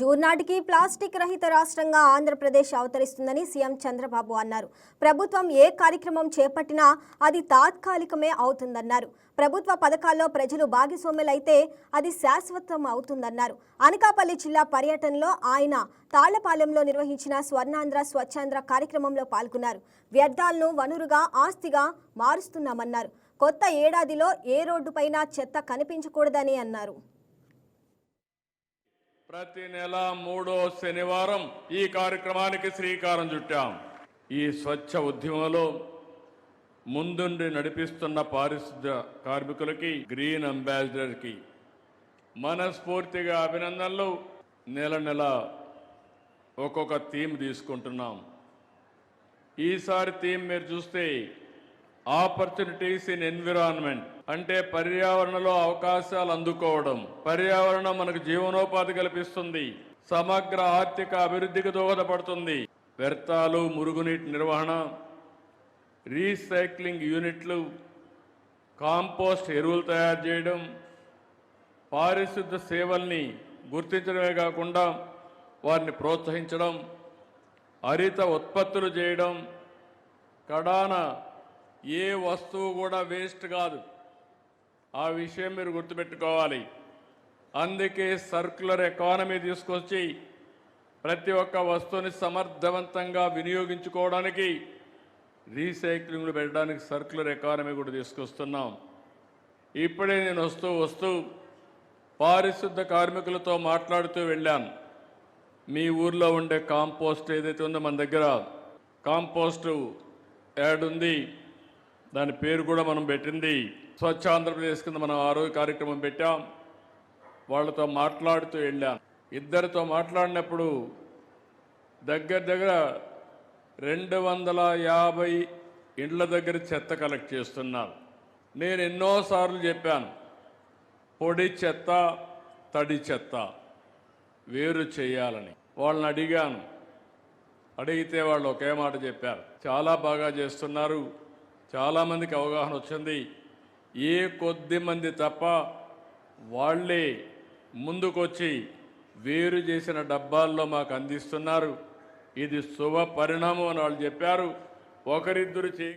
June నాటికి plastic రహిత రాష్ట్రంగా ఆంధ్రప్రదేశ్ అవతరిస్తుందని సీఎం చంద్రబాబు అన్నారు. ప్రభుత్వం ఏ కార్యక్రమం చేపట్టినా అది తాత్కాలికమే అవుతుందన్నారు. ప్రభుత్వ పథకాల్లో ప్రజలు భాగస్వాములైతే అది శాశ్వతం అవుతుందన్నారు. అనకాపల్లి జిల్లా పర్యటనలో ఆయన తాళ్ళపాలెంలో నిర్వహించిన స్వర్ణాంధ్ర స్వచ్ఛాంధ్ర కార్యక్రమంలో పాల్గొన్నారు. వ్యర్థాలను వనురుగా ఆస్తిగా మారుస్తున్నామన్నారు. కొత్త ఏడాదిలో ఏ రోడ్డుపైన చెత్త కనిపించకూడదని అన్నారు. ప్రతి నెల మూడో శనివారం ఈ కార్యక్రమానికి శ్రీకారం చుట్టాం. ఈ స్వచ్ఛ ఉద్యమంలో ముందుండి నడిపిస్తున్న పారిశుద్ధ్య కార్మికులకి గ్రీన్ అంబాసిడర్కి మనస్ఫూర్తిగా అభినందనలు. నెల నెల ఒక్కొక్క థీమ్ తీసుకుంటున్నాం. ఈసారి థీమ్ మీరు చూస్తే ఆపర్చునిటీస్ ఇన్ ఎన్విరాన్మెంట్ అంటే పర్యావరణంలో అవకాశాలు అందుకోవడం. పర్యావరణం మనకు జీవనోపాధి కల్పిస్తుంది. సమగ్ర ఆర్థిక అభివృద్ధికి దోహదపడుతుంది. వ్యర్థాలు మురుగునీటి నిర్వహణ రీసైక్లింగ్ యూనిట్లు కాంపోస్ట్ ఎరువులు తయారు చేయడం పారిశుద్ధ సేవల్ని గుర్తించడమే కాకుండా వారిని ప్రోత్సహించడం హరిత ఉత్పత్తులు చేయడం కడాన ఏ వస్తువు కూడా వేస్ట్ కాదు. ఆ విషయం మీరు గుర్తుపెట్టుకోవాలి. అందుకే సర్క్యులర్ ఎకానమీ తీసుకొచ్చి ప్రతి ఒక్క వస్తువుని సమర్థవంతంగా వినియోగించుకోవడానికి రీసైక్లింగ్లు పెట్టడానికి సర్క్యులర్ ఎకానమీ కూడా తీసుకొస్తున్నాం. ఇప్పుడే నేను వస్తూ వస్తూ పారిశుద్ధ కార్మికులతో మాట్లాడుతూ వెళ్ళాను మీ ఊర్లో ఉండే కాంపోస్ట్ ఏదైతే ఉందో మన దగ్గర కాంపోస్టు యాడ్ ఉంది. దాని పేరు కూడా మనం పెట్టింది. స్వచ్ఛ ఆంధ్రప్రదేశ్ కింద మనం ఆరోగ్య కార్యక్రమం పెట్టాం. వాళ్ళతో మాట్లాడుతూ వెళ్ళాను ఇద్దరితో మాట్లాడినప్పుడు దగ్గర దగ్గర రెండు వందల యాభై ఇండ్ల దగ్గర చెత్త కలెక్ట్ చేస్తున్నారు. నేను ఎన్నోసార్లు చెప్పాను పొడి చెత్త తడి చెత్త వేరు చేయాలని. వాళ్ళని అడిగాను. అడిగితే వాళ్ళు ఒకే మాట చెప్పారు. చాలా బాగా చేస్తున్నారు. చాలామందికి అవగాహన వచ్చింది. ఏ కొద్ది మంది తప్ప వాళ్ళే ముందుకొచ్చి వేరు చేసిన డబ్బాల్లో మాకు అందిస్తున్నారు. ఇది శుభ పరిణామం అని వాళ్ళు చెప్పారు. ఒకరిద్దరు చేయ